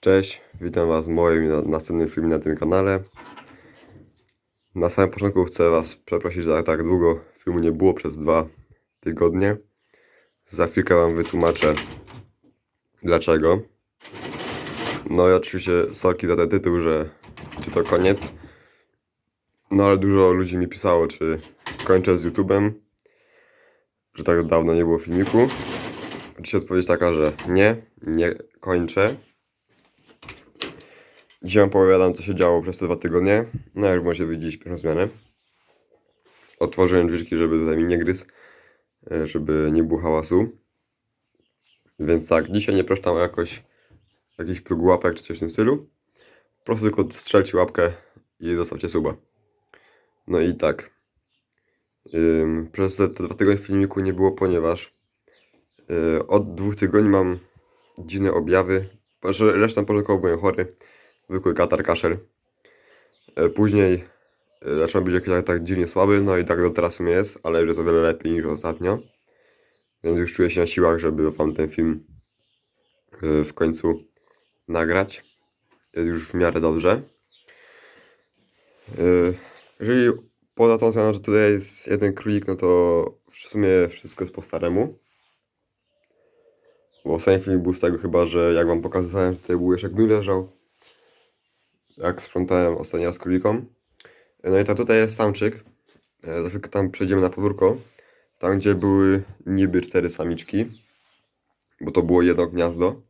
Cześć, witam Was w moim na- następnym filmie na tym kanale. Na samym początku chcę Was przeprosić, że tak długo filmu nie było przez dwa tygodnie. Za chwilkę Wam wytłumaczę dlaczego. No i oczywiście sorki za ten tytuł, że czy to koniec. No ale dużo ludzi mi pisało, czy kończę z YouTube'em, że tak dawno nie było filmiku. Oczywiście odpowiedź taka, że nie, nie kończę. Dzisiaj wam opowiadam, co się działo przez te dwa tygodnie. No jak możecie widzieć, pierwszą zmianę. Otworzyłem drzwiczki, żeby tutaj nie gryzł, e, żeby nie było hałasu. Więc tak, dzisiaj nie proszę tam jakoś jakiś próg łapek czy coś w tym stylu. Po prostu tylko strzelcie łapkę i zostawcie suba. No i tak. Ym, przez te, te dwa tygodnie filmiku nie było, ponieważ yy, od dwóch tygodni mam dziwne objawy. Znaczy, Resztą początkowo byłem chory zwykły katar, kaszel. E, Później e, zacząłem być jakiś tak, tak dziwnie słaby, no i tak do teraz w sumie jest, ale już jest o wiele lepiej niż ostatnio. Więc już czuję się na siłach, żeby wam ten film e, w końcu nagrać. Jest już w miarę dobrze. Jeżeli poza tą zmianą, że tutaj jest jeden królik, no to w sumie wszystko jest po staremu. Bo ostatni film był z tego chyba, że jak wam pokazywałem, tutaj był jeszcze gnój leżał, jak sprzątałem ostatni raz królikom. No i tak tutaj jest samczyk. E, Za chwilkę tam przejdziemy na podwórko. Tam, gdzie były niby cztery samiczki. Bo to było jedno gniazdo.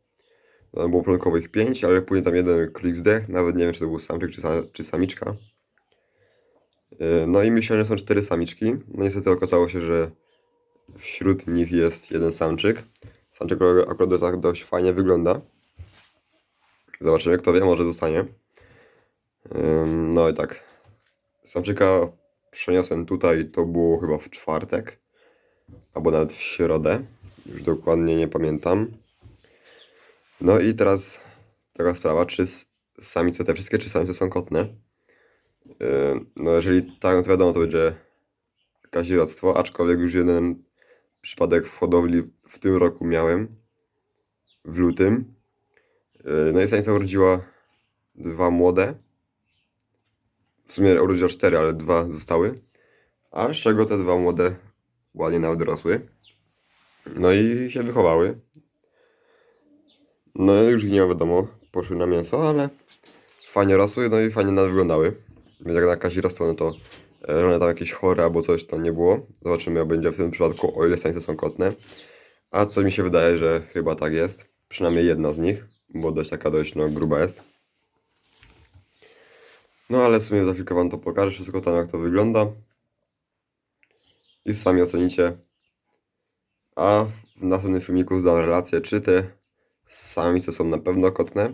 Tam było początkowo ich pięć, ale później tam jeden królik zdech. Nawet nie wiem, czy to był samczyk, czy, czy samiczka. E, No i myślałem, że są cztery samiczki. No niestety okazało się, że wśród nich jest jeden samczyk. Samczyk akurat tak dość fajnie wygląda. Zobaczymy, kto wie, może zostanie. No i tak. Samczyka przeniosłem tutaj, to było chyba w czwartek, albo nawet w środę. Już dokładnie nie pamiętam. No i teraz taka sprawa, czy samice te wszystkie, czy samice są kotne? No jeżeli tak, no to wiadomo, to będzie kazirodztwo, aczkolwiek już jeden przypadek w hodowli w tym roku miałem, w lutym. No i samica urodziła dwa młode, w sumie urodziła cztery, ale dwa zostały. A z czego te dwa młode ładnie nawet dorosły. No i się wychowały. No już ich nie wiadomo, poszły na mięso, ale fajnie rosły, no i fajnie nawet wyglądały. Więc jak na Kasi rosną, no to e, one tam jakieś chore albo coś to nie było. Zobaczymy jak będzie w tym przypadku, o ile samice są kotne. A co mi się wydaje, że chyba tak jest. Przynajmniej jedna z nich, bo dość taka dość no, gruba jest. No ale w sumie za chwilkę wam to pokażę, wszystko tam jak to wygląda. I sami ocenicie. A w następnym filmiku zdam relację, czy te samice są na pewno kotne.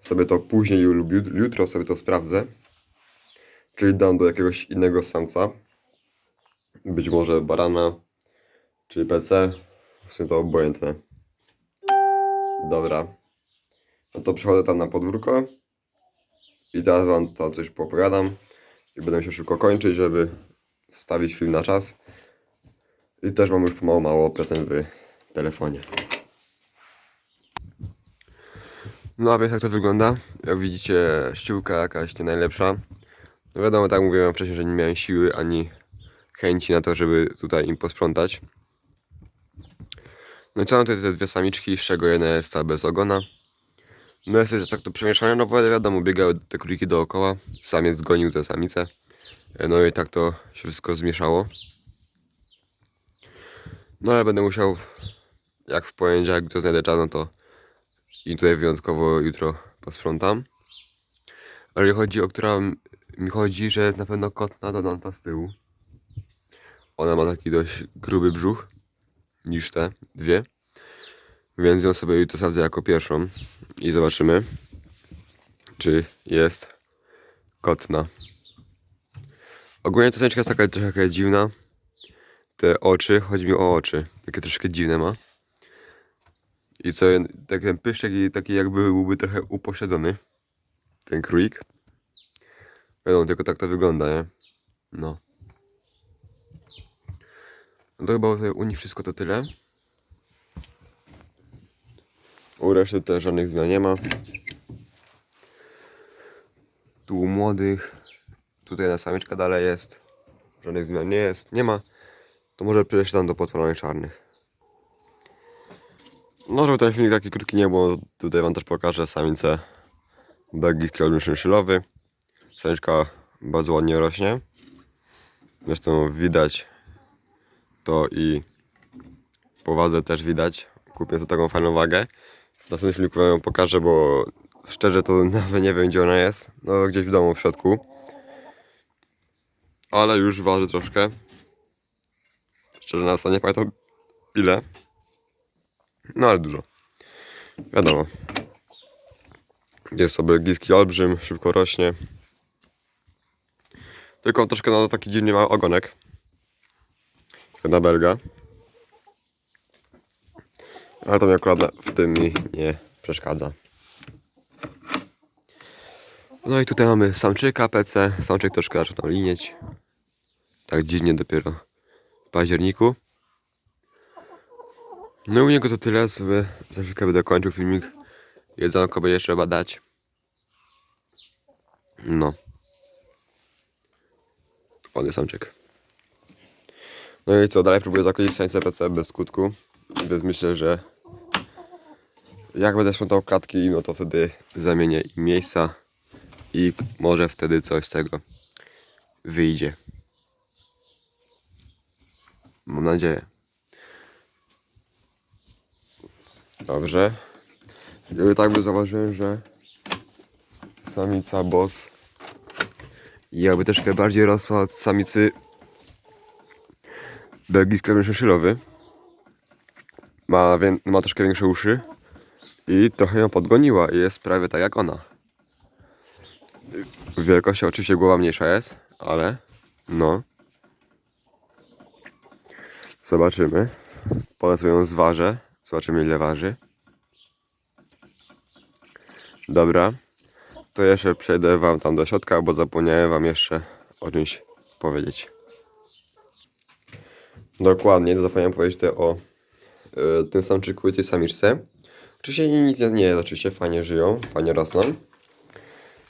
Sobie to później lub jut- jutro sobie to sprawdzę. Czyli dam do jakiegoś innego samca. Być może barana, czy PC. W sumie to obojętne. Dobra. No to przechodzę tam na podwórko. I teraz wam tam coś popowiadam. I będę się szybko kończyć, żeby wstawić film na czas. I też mam już pomału mało procent w telefonie. No a więc jak to wygląda? Jak widzicie ściółka jakaś nie najlepsza. No wiadomo, tak mówiłem wcześniej, że nie miałem siły ani chęci na to, żeby tutaj im posprzątać. No i co mam tutaj te dwie samiczki, z czego jedna jest ta bez ogona. No jest tak to przemieszane, no bo wiadomo, biegały te króliki dookoła, samiec zgonił te samice. E, No i tak to się wszystko zmieszało. No ale będę musiał, jak w poniedziałek to znajdę czas, no to i tutaj wyjątkowo jutro posprzątam. Ale chodzi o która mi chodzi, że jest na pewno kotna Donata z tyłu. Ona ma taki dość gruby brzuch niż te dwie. Więc ją sobie jutro sprawdzę jako pierwszą i zobaczymy, czy jest kotna. Ogólnie ta samiczka jest taka trochę dziwna. Te oczy, chodzi mi o oczy, takie troszkę dziwne ma. I co, tak ten pyszczek i taki jakby byłby trochę upośledzony. Ten królik. Wiadomo, tylko tak to wygląda, nie? No. No to chyba u nich wszystko to tyle. U reszty też żadnych zmian nie ma. tu młodych. Tutaj na samiczka dalej jest. Żadnych zmian nie jest. Nie ma. To może przejść tam do podpalonych czarnych. No, żeby ten filmik taki krótki nie było, tutaj wam też pokażę samicę belgijski olbrzym szynszylowy. Samiczka bardzo ładnie rośnie. Zresztą widać to i po wadze też widać. Kupię tu taką fajną wagę. W następnym filmiku wam ją pokażę, bo szczerze to nawet nie wiem gdzie ona jest. No gdzieś w domu w środku. Ale już waży troszkę. Szczerze na nie pamiętam ile. No ale dużo. Wiadomo. Jest to belgijski olbrzym, szybko rośnie. Tylko troszkę na taki dziwny mały ogonek. Na belga. Ale to mi akurat w tym mi nie przeszkadza. No i tutaj mamy samczyka PC. Samczyk troszkę zaczyna linieć. Tak dziwnie dopiero w październiku. No i u niego to tyle, sobie za chwilkę będę kończył filmik. Jedzonko będzie trzeba dać. No. Ładny samczyk. No i co, dalej próbuję zakończyć sańce PC bez skutku. Więc myślę, że jak będę sprzątał klatki, no to wtedy zamienię miejsca i może wtedy coś z tego wyjdzie. Mam nadzieję. Dobrze. I tak by zauważyłem, że samica boss jakby troszkę bardziej rosła od samicy belgijskiego szynszylowy. Ma, ma troszkę większe uszy i trochę ją podgoniła i jest prawie tak jak ona. W wielkości oczywiście głowa mniejsza jest, ale no. Zobaczymy. Potem sobie ją zważę. Zobaczymy ile waży. Dobra. To jeszcze przejdę wam tam do środka, bo zapomniałem wam jeszcze o czymś powiedzieć. Dokładnie, zapomniałem powiedzieć o y, tym samczyku i tej samiczce. Oczywiście nic nie jest, oczywiście fajnie żyją, fajnie rosną.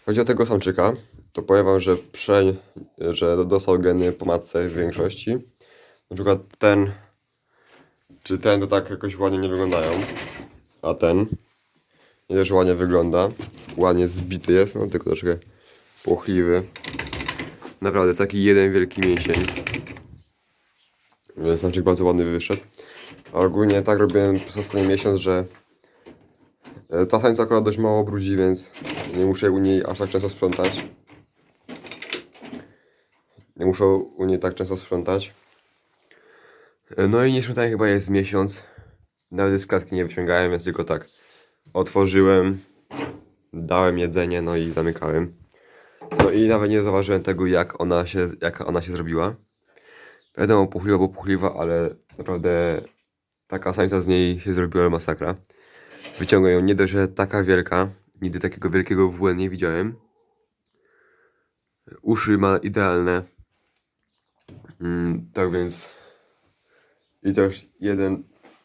Chodzi o tego samczyka, to powiem wam, że, prze, że dostał geny po matce w większości. Na przykład ten, czy ten to tak jakoś ładnie nie wyglądają, a ten nie też ładnie wygląda, ładnie zbity jest, no tylko troszkę płochliwy. Naprawdę, taki jeden wielki mięsień. Więc Samczyk bardzo ładny wyszedł. A ogólnie tak robiłem przez ostatni miesiąc, że ta sańca akurat dość mało brudzi, więc nie muszę u niej aż tak często sprzątać. Nie muszę u niej tak często sprzątać. E, No i nie sprzątałem chyba jest miesiąc. Nawet z klatki nie wyciągałem, więc tylko tak otworzyłem, dałem jedzenie, no i zamykałem. No i nawet nie zauważyłem tego, jak ona się, jak ona się zrobiła. Wiadomo, puchliwa, bo puchliwa, ale naprawdę taka samica z niej się zrobiła masakra. Wyciągam ją nie dość, że taka wielka, nigdy takiego wielkiego WN nie widziałem. Uszy ma idealne. Mm, tak więc i też jeden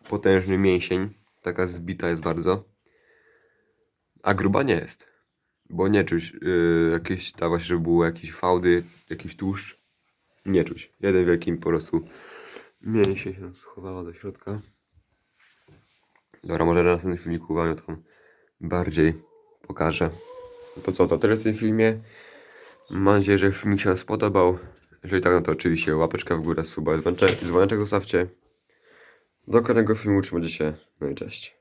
potężny mięsień, taka zbita jest bardzo. A gruba nie jest, bo nie czuć yy, jakieś, ta właśnie, żeby było jakieś fałdy, jakiś tłuszcz. Nie czuć. Jeden wielki po prostu mięsie się schowała do środka. Dobra, może na następnym filmiku wam tam bardziej pokażę. To co, to tyle w tym filmie. Mam nadzieję, że filmik się spodobał. Jeżeli tak, no to oczywiście łapeczka w górę, suba, dzwoneczek, dzwoneczek zostawcie. Do kolejnego filmu trzymajcie się, no i cześć.